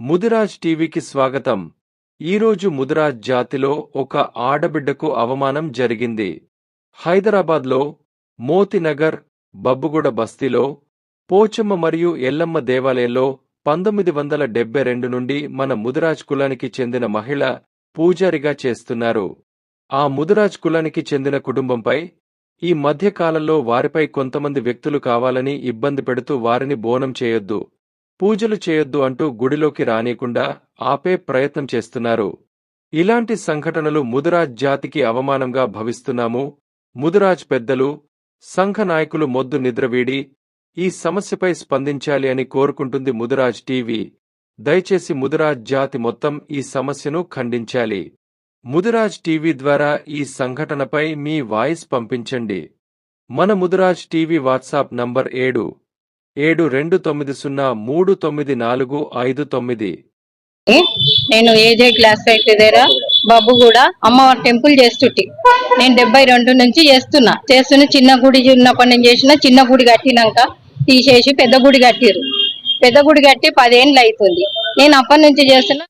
ముదిరాజ్ టీవీకి స్వాగతం. ఈరోజు ముదిరాజ్ జాతిలో ఒక ఆడబిడ్డకు అవమానం జరిగింది. హైదరాబాద్లో మోతినగర్ బబ్బుగూడ బస్తీలో పోచమ్మ మరియు ఎల్లమ్మ దేవాలయంలో పంతొమ్మిది వందల డెబ్బై రెండు నుండి మన ముదిరాజ్ కులానికి చెందిన మహిళ పూజారిగా చేస్తున్నారు. ఆ ముదిరాజ్ కులానికి చెందిన కుటుంబంపై ఈ మధ్యకాలంలో వారిపై కొంతమంది వ్యక్తులు కావాలని ఇబ్బంది పెడుతూ వారిని బోనం చేయొద్దు. పూజలు చేయొద్దు అంటూ గుడిలోకి రానీయకుండా ఆపే ప్రయత్నం చేస్తున్నారు. ఇలాంటి సంఘటనలు ముదురాజ్ జాతికి అవమానంగా భవిస్తున్నాము. ముదురాజ్ పెద్దలు సంఘ నాయకులు మొద్దు నిద్రవీడి ఈ సమస్యపై స్పందించాలి అని కోరుకుంటుంది ముదురాజ్ టీవీ. దయచేసి ముదురాజ్ జాతి మొత్తం ఈ సమస్యను ఖండించాలి. ముదురాజ్ టీవీ ద్వారా ఈ సంఘటనపై మీ వాయిస్ పంపించండి. మన ముదురాజ్ టీవీ వాట్సాప్ నంబర్ ఏడు ఏడు రెండు తొమ్మిది సున్నా మూడు తొమ్మిది నాలుగు ఐదు తొమ్మిది. నేను ఏజే క్లాస్ ఫైవ్ దగ్గర బాబు కూడా అమ్మవారి టెంపుల్ చేస్తుంటి. నేను డెబ్బై రెండు నుంచి చేస్తున్నా. చేస్తున్న చిన్న గుడి ఉన్నప్పటి నుంచి చేసిన చిన్న గుడి కట్టినాక తీసేసి పెద్ద గుడి కట్టిరు పెద్ద గుడి కట్టి పదేళ్ళు అవుతుంది నేను అప్పటి నుంచి చేస్తున్నా.